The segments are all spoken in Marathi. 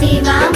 See ya.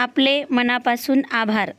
आपले मनापासून आभार.